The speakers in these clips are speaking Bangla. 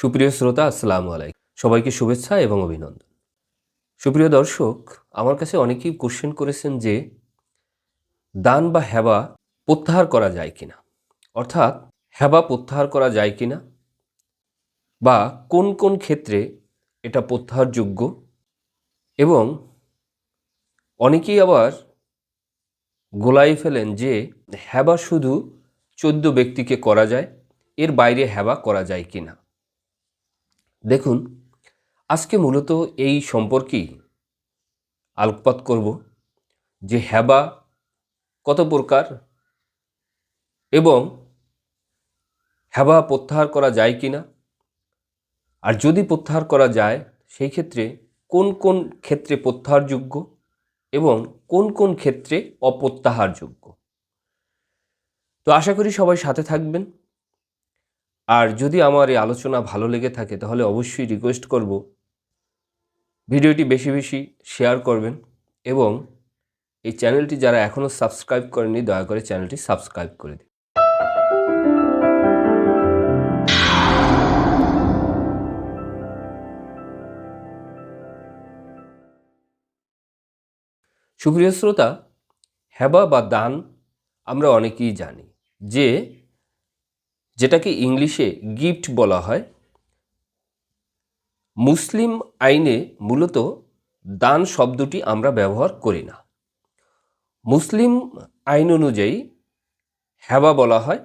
সুপ্রিয় শ্রোতা, আসসালামু আলাইকুম। সবাইকে শুভেচ্ছা এবং অভিনন্দন। সুপ্রিয় দর্শক, আমার কাছে অনেকেই কোশ্চেন করেছেন যে, দান বা হেবা প্রত্যাহার করা যায় কিনা? অর্থাৎ, হেবা প্রত্যাহার করা যায় কিনা? বা কোন কোন ক্ষেত্রে এটা প্রত্যাহারযোগ্য? এবং অনেকেই আবার গোলাই ফেলেন যে, হেবা শুধু চোদ্দ ব্যক্তিকে করা যায়, এর বাইরে হেবা করা যায় কিনা? দেখুন, আজকে মূলত এই সম্পর্কেই আলোকপাত করব যে হ্যাবা কত প্রকার এবং হ্যাবা প্রত্যাহার করা যায় কিনা। আর যদি প্রত্যাহার করা যায়, সেই ক্ষেত্রে কোন কোন ক্ষেত্রে প্রত্যাহারযোগ্য এবং কোন কোন ক্ষেত্রে অপ্রত্যাহারযোগ্য। তো আশা করি সবাই সাথে থাকবেন। আর যদি আমার এই আলোচনা ভালো লেগে থাকে, তাহলে অবশ্যই রিকোয়েস্ট করব। ভিডিওটি বেশি বেশি শেয়ার করবেন এবং এই চ্যানেলটি যারা এখনও সাবস্ক্রাইব করেনি দয়া করে চ্যানেলটি সাবস্ক্রাইব করে দিন। সুপ্রিয় শ্রোতা, হেবা বা দান আমরা অনেকেই জানি যে যেটাকে ইংলিশে গিফট বলা হয়, মুসলিম আইনে মূলত দান শব্দটি আমরা ব্যবহার করি না। মুসলিম আইন অনুযায়ী হেবা বলা হয়।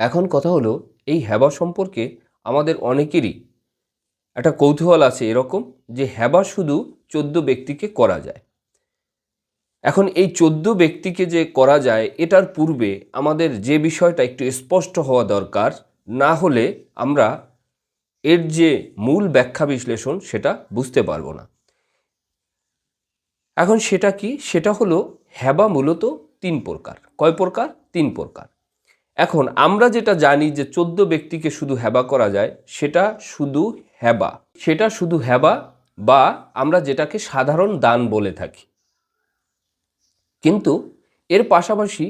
এখন কথা হলো, এই হেবা সম্পর্কে আমাদের অনেকেরই একটা কৌতূহল আছে এরকম যে হেবা শুধু চোদ্দ ব্যক্তিকে করা যায়। এখন এই চোদ্দ ব্যক্তিকে যে করা যায়, এটার পূর্বে আমাদের যে বিষয়টা একটু স্পষ্ট হওয়া দরকার, না হলে আমরা এর যে মূল ব্যাখ্যা বিশ্লেষণ সেটা বুঝতে পারব না। এখন সেটা কি? সেটা হলো হ্যাবা মূলত তিন প্রকার। কয় প্রকার? তিন প্রকার। এখন আমরা যেটা জানি যে চোদ্দ ব্যক্তিকে শুধু হ্যাবা করা যায়, সেটা শুধু হ্যাবা। সেটা শুধু হ্যাবা বা আমরা যেটাকে সাধারণ দান বলে থাকি। কিন্তু এর পাশাপাশি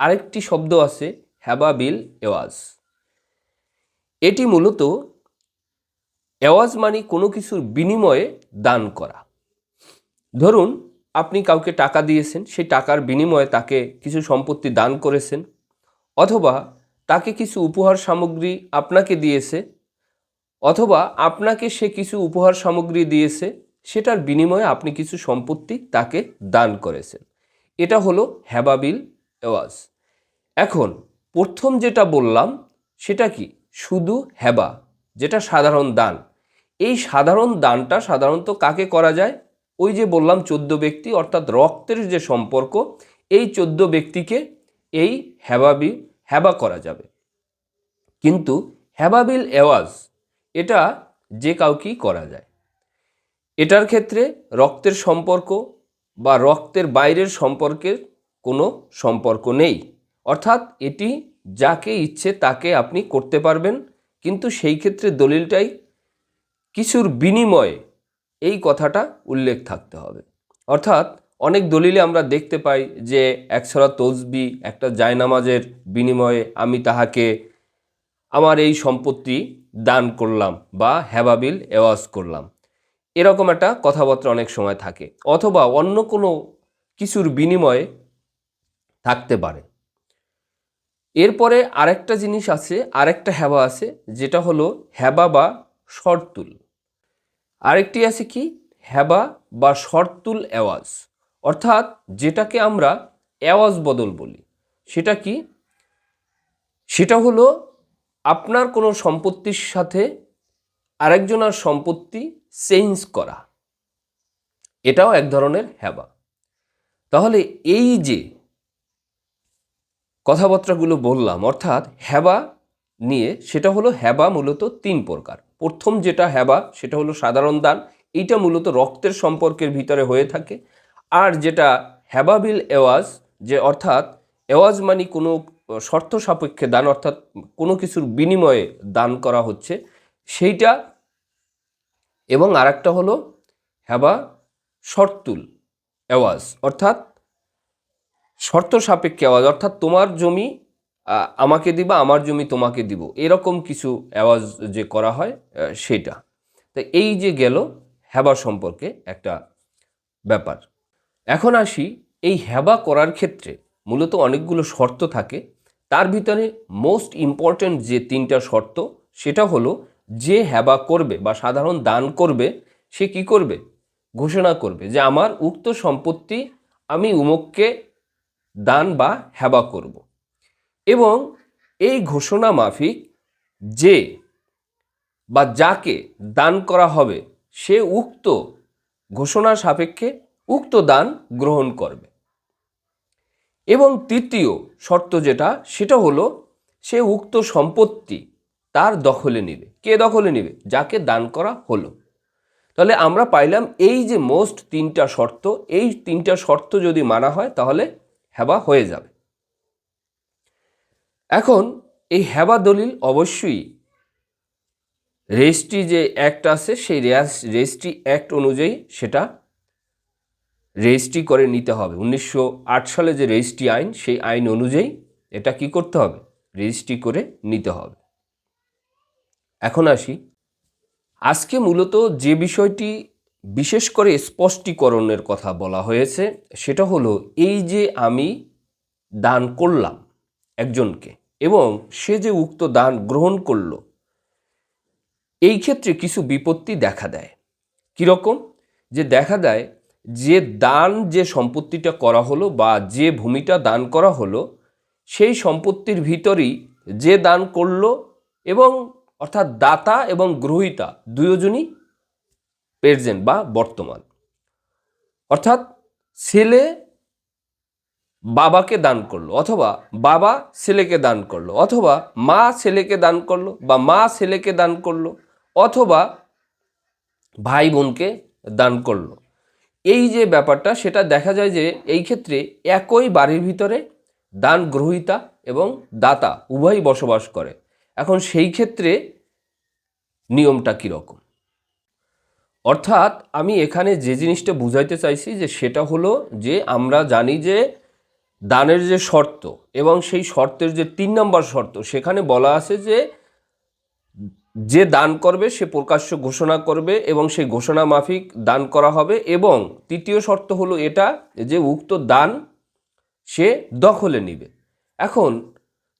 আরেকটি শব্দ আছে হ্যাবাবিল এওয়াজ। এটি মূলত এওয়াজ মানে কোনো কিছুর বিনিময়ে দান করা। ধরুন, আপনি কাউকে টাকা দিয়েছেন, সেই টাকার বিনিময়ে তাকে কিছু সম্পত্তি দান করেছেন, অথবা তাকে কিছু উপহার সামগ্রী আপনাকে দিয়েছে, অথবা আপনাকে সে কিছু উপহার সামগ্রী দিয়েছে, সেটার বিনিময়ে আপনি কিছু সম্পত্তি তাকে দান করেছেন। এটা হলো হ্যাবাবিল এওয়াজ। এখন প্রথম যেটা বললাম, সেটা কি? শুধু হ্যাবা যেটা সাধারণ দান। এই সাধারণ দানটা সাধারণত কাকে করা যায়? ওই যে বললাম, চোদ্দ ব্যক্তি, অর্থাৎ রক্তের যে সম্পর্ক, এই চোদ্দ ব্যক্তিকে এই হ্যাবাবি হ্যাবা করা যাবে। কিন্তু হ্যাবাবিল এওয়াজ, এটা যে কাউকেই করা যায়। এটার ক্ষেত্রে রক্তের সম্পর্ক বা রক্তের বাইরের সম্পর্কের কোনো সম্পর্ক নেই। অর্থাৎ এটি যাকে ইচ্ছে তাকে আপনি করতে পারবেন, কিন্তু সেই ক্ষেত্রে দলিলটাই কিছুর বিনিময়ে এই কথাটা উল্লেখ থাকতে হবে। অর্থাৎ অনেক দলিলে আমরা দেখতে পাই যে একছড়া তসবি, একটা জায়নামাজের বিনিময়ে আমি তাহাকে আমার এই সম্পত্তি দান করলাম বা হেবাবিল এওয়াজ করলাম। এরকম একটা কথাবার্তা অনেক সময় থাকে। অথবা অন্য কোনো কিছুর বিনিময়ে থাকতে পারে। এরপরে আরেকটা জিনিস আছে, আরেকটা হ্যাবা আছে, যেটা হলো হ্যাবা বা শর্তুল। আরেকটি আছে কি? হ্যাবা বা শর্তুল অ্যাওয়াজ অর্থাৎ যেটাকে আমরা অ্যাওয়াজ বদল বলি। সেটা কি? সেটা হলো আপনার কোনো সম্পত্তির সাথে আরেকজনের সম্পত্তি চেঞ্জ করা। এটাও এক ধরনের হ্যাবা। তাহলে এই যে কথাবার্তাগুলো বললাম, অর্থাৎ হ্যাবা নিয়ে, সেটা হলো হ্যাবা মূলত তিন প্রকার। প্রথম যেটা হ্যাবা, সেটা হলো সাধারণ দান, এইটা মূলত রক্তের সম্পর্কের ভিতরে হয়ে থাকে। আর যেটা হ্যাবাবিল এওয়াজ, যে অর্থাৎ এওয়াজ মানে কোনো শর্ত সাপেক্ষে দান, অর্থাৎ কোনো কিছুর বিনিময়ে দান করা হচ্ছে, সেইটা এবং আরেকটা হলো হ্যাবা শর্তুল অ্যাওয়াজ অর্থাৎ শর্ত সাপেক্ষে আওয়াজ অর্থাৎ তোমার জমি আমাকে দিবা, আমার জমি তোমাকে দিব। এরকম কিছু অ্যাওয়াজ যে করা হয় সেটা। তো এই যে গেল হ্যাবা সম্পর্কে একটা ব্যাপার। এখন আসি, এই হ্যাবা করার ক্ষেত্রে মূলত অনেকগুলো শর্ত থাকে। তার ভিতরে মোস্ট ইম্পর্ট্যান্ট যে তিনটা শর্ত, সেটা হলো যে হেবা করবে বা সাধারণ দান করবে, সে কি করবে? ঘোষণা করবে যে আমার উক্ত সম্পত্তি আমি উমককে দান বা হেবা করব। এবং এই ঘোষণা মাফিক যে বা যাকে দান করা হবে, সে উক্ত ঘোষণা সাপেক্ষে উক্ত দান গ্রহণ করবে। এবং তৃতীয় শর্ত যেটা, সেটা হলো সে উক্ত সম্পত্তি তার দখলে নেবে। কে দখলে নেবে? যাকে দান করা হলো। তাহলে আমরা পাইলাম এই যে মোস্ট তিনটা শর্ত, এই তিনটা শর্ত যদি মানা হয় তাহলে হেবা হয়ে যাবে। এখন এই হেবা দলিল অবশ্যই রেজিস্ট্রি যে অ্যাক্ট আছে, সেই রেজিস্ট্রি অ্যাক্ট অনুযায়ী সেটা রেজিস্ট্রি করে নিতে হবে। উনিশশো আট সালে যে রেজিস্ট্রি আইন, সেই আইন অনুযায়ী এটা কি করতে হবে? রেজিস্ট্রি করে নিতে হবে। এখন আসি। আজকে মূলত যে বিষয়টি বিশেষ করে স্পষ্টীকরণের কথা বলা হয়েছে, সেটা হলো এই যে আমি দান করলাম একজনকে এবং সে যে উক্ত দান গ্রহণ করল, এই ক্ষেত্রে কিছু বিপত্তি দেখা দেয়। কীরকম যে দেখা দেয় যে দান যে সম্পত্তিটা করা হলো বা যে ভূমিটা দান করা হলো, সেই সম্পত্তির ভিতরেই যে দান করল এবং অর্থাৎ দাতা এবং গ্রহিতা দুজনই প্রেজেন্ট বা বর্তমান। অর্থাৎ ছেলে বাবাকে দান করল অথবা বাবা ছেলেকে দান করল অথবা মা ছেলেকে দান করল বা মা ছেলেকে দান করল অথবা ভাই বোনকে দান করল। এই যে ব্যাপারটা সেটা দেখা যায় যে এই ক্ষেত্রে একই বাড়ির ভিতরে দান গ্রহিতা এবং দাতা উভয়ই বসবাস করে। এখন সেই ক্ষেত্রে নিয়মটা কীরকম? অর্থাৎ আমি এখানে যে জিনিসটা বুঝাইতে চাইছি যে সেটা হলো যে আমরা জানি যে দানের যে শর্ত এবং সেই শর্তের যে তিন নম্বর শর্ত, সেখানে বলা আছে যে যে দান করবে সে প্রকাশ্য ঘোষণা করবে এবং সেই ঘোষণা মাফিক দান করা হবে এবং তৃতীয় শর্ত হলো এটা যে উক্ত দান সে দখলে নিবে। এখন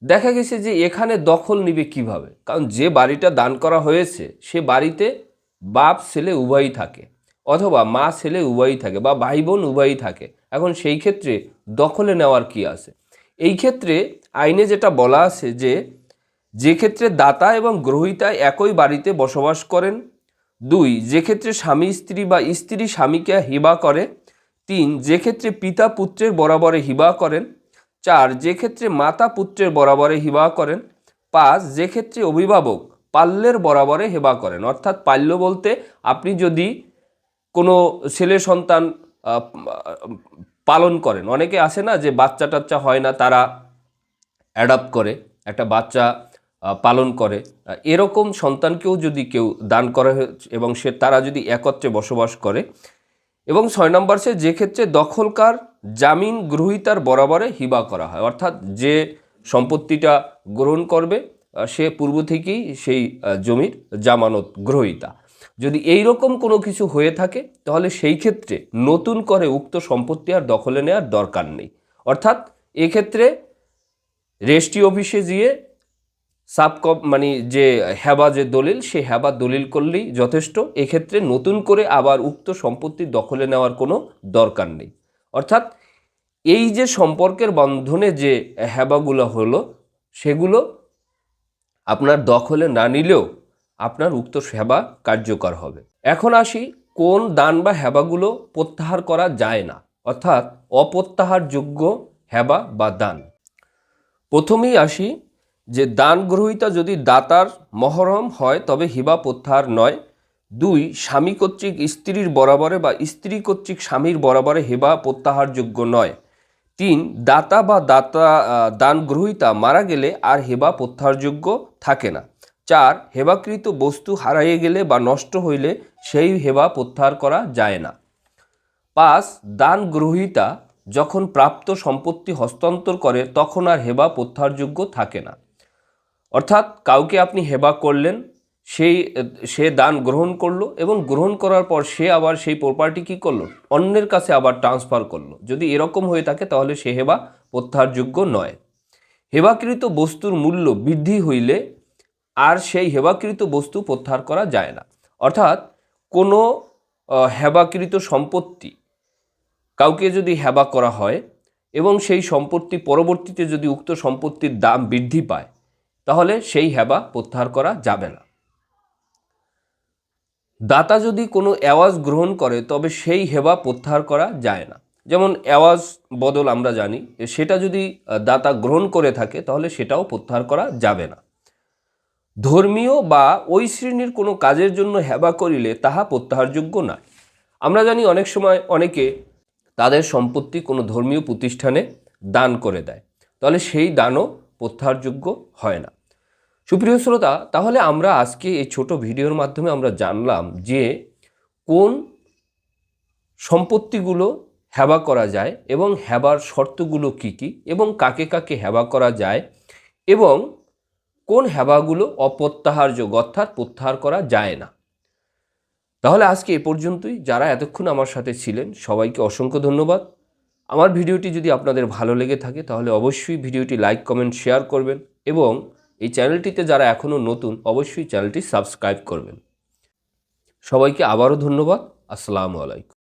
দেখা গেছে যে এখানে দখল নিবে কীভাবে? কারণ যে বাড়িটা দান করা হয়েছে, সে বাড়িতে বাপ, ছেলে উভয়ই থাকে, অথবা মা, ছেলে উভয়ই থাকে বা ভাই বোন উভয়ই থাকে। এখন সেই ক্ষেত্রে দখলে নেওয়ার কি আছে? এই ক্ষেত্রে আইনে যেটা বলা আছে যে যে ক্ষেত্রে দাতা এবং গ্রহিতা একই বাড়িতে বসবাস করেন, দুই, যে ক্ষেত্রে স্বামী, স্ত্রী বা স্ত্রী স্বামীকে হিবা করে, তিন, যে ক্ষেত্রে পিতা পুত্রের বরাবরে হিবা করেন চার, যে ক্ষেত্রে মাতা পুত্রের বরাবরে হিবা করেন। পাঁচ, যে ক্ষেত্রে অভিভাবক পাল্যের বরাবরে হেবা করেন। অর্থাৎ পাল্য বলতে আপনি যদি কোনো ছেলে সন্তান পালন করেন, অনেকে আসে না যে বাচ্চা টাচ্চা হয় না, তারা অ্যাডাপ্ট করে, একটা বাচ্চা পালন করে। এরকম সন্তানকেও যদি কেউ দান করে এবং সে, তারা যদি একত্রে বসবাস করে। এবং ছয় নম্বর সে, যে ক্ষেত্রে দখলকার জামিন গ্রহীতার বরাবরে হিবা করা হয়। অর্থাৎ যে সম্পত্তিটা গ্রহণ করবে সে পূর্ব থেকেই সেই জমির জামানত গ্রহীতা। যদি এই রকম কোনো কিছু হয়ে থাকে, তাহলে সেই ক্ষেত্রে নতুন করে উক্ত সম্পত্তি আর দখলে নেওয়ার দরকার নেই। অর্থাৎ এক্ষেত্রে রেজিস্ট্রি অফিসে গিয়ে সাবকপ মানে যে হ্যাবা যে দলিল সে হ্যাবা দলিল করলেই যথেষ্ট। এক্ষেত্রে নতুন করে আবার উক্ত সম্পত্তি দখলে নেওয়ার কোনো দরকার নেই। অর্থাৎ এই যে সম্পর্কের বন্ধনে যে হ্যাবাগুলো হলো, সেগুলো আপনার দখলে না নিলেও আপনার উক্ত সেবা কার্যকর হবে। এখন আসি কোন দান বা হ্যাবাগুলো প্রত্যাহার করা যায় না, অর্থাৎ অপ্রত্যাহারযোগ্য হ্যাবা বা দান। প্রথমেই আসি যে দান গ্রহীতা যদি দাতার মহরম হয়, তবে হিবা প্রত্যাহার নয়। দুই, স্বামী কর্তৃক স্ত্রীর বরাবরে বা স্ত্রী কর্তৃক স্বামীর বরাবরে হেবা প্রত্যাহারযোগ্য নয়। তিন, দাতা বা দাতা দান গ্রহীতা মারা গেলে আর হেবা প্রত্যাহারযোগ্য থাকে না। চার, হেবাকৃত বস্তু হারাইয়ে গেলে বা নষ্ট হইলে সেই হেবা প্রত্যাহার করা যায় না। পাঁচ দান গ্রহীতা যখন প্রাপ্ত সম্পত্তি হস্তান্তর করে তখন আর হেবা প্রত্যাহারযোগ্য থাকে না। অর্থাৎ কাউকে আপনি হেবা করলেন সেই, সে দান গ্রহণ করল এবং গ্রহণ করার পর সে আবার সেই প্রপার্টি কী করল? অন্যের কাছে আবার ট্রান্সফার করল। যদি এরকম হয়ে থাকে তাহলে সে হেবা প্রত্যাহারযোগ্য নয়। হেবাকৃত বস্তুর মূল্য বৃদ্ধি হইলে আর সেই হেবাকৃত বস্তু প্রত্যাহার করা যায় না। অর্থাৎ কোনো হেবাকৃত সম্পত্তি, কাউকে যদি হেবা করা হয় এবং সেই সম্পত্তি পরবর্তীতে যদি উক্ত সম্পত্তির দাম বৃদ্ধি পায়, তাহলে সেই হেবা প্রত্যাহার করা যাবে না। দাতা যদি কোনো অ্যাওয়াজ গ্রহণ করে, তবে সেই হেবা প্রত্যাহার করা যায় না। যেমন অ্যাওয়াজ বদল আমরা জানি, সেটা যদি দাতা গ্রহণ করে থাকে, তাহলে সেটাও প্রত্যাহার করা যাবে না। ধর্মীয় বা ওই শ্রেণির কোনো কাজের জন্য হেবা করিলে তাহা প্রত্যাহারযোগ্য নয়। আমরা জানি অনেক সময় অনেকে তাদের সম্পত্তি কোনো ধর্মীয় প্রতিষ্ঠানে দান করে দেয়, তাহলে সেই দানও প্রত্যাহারযোগ্য হয় না। সুপ্রিয় শ্রোতা, তাহলে আমরা আজকে এই ছোট ভিডিওর মাধ্যমে আমরা জানলাম যে কোন সম্পত্তিগুলো হেবা করা যায় এবং হ্যাবার শর্তগুলো কি কি এবং কাকে কাকে হেবা করা যায় এবং কোন হ্যাবাগুলো অপ্রত্যাহারযোগ্য অর্থাৎ প্রত্যাহার করা যায় না। তাহলে আজকে এ পর্যন্তই। যারা এতক্ষণ আমার সাথে ছিলেন, সবাইকে অসংখ্য ধন্যবাদ। আমার ভিডিওটি যদি আপনাদের ভালো লেগে থাকে, তাহলে অবশ্যই ভিডিওটি লাইক, কমেন্ট, শেয়ার করবেন এবং এই চ্যানেলটিতে যারা এখনও নতুন অবশ্যই চ্যানেলটি সাবস্ক্রাইব করবেন। সবাইকে আবারও ধন্যবাদ। আসসালামু আলাইকুম।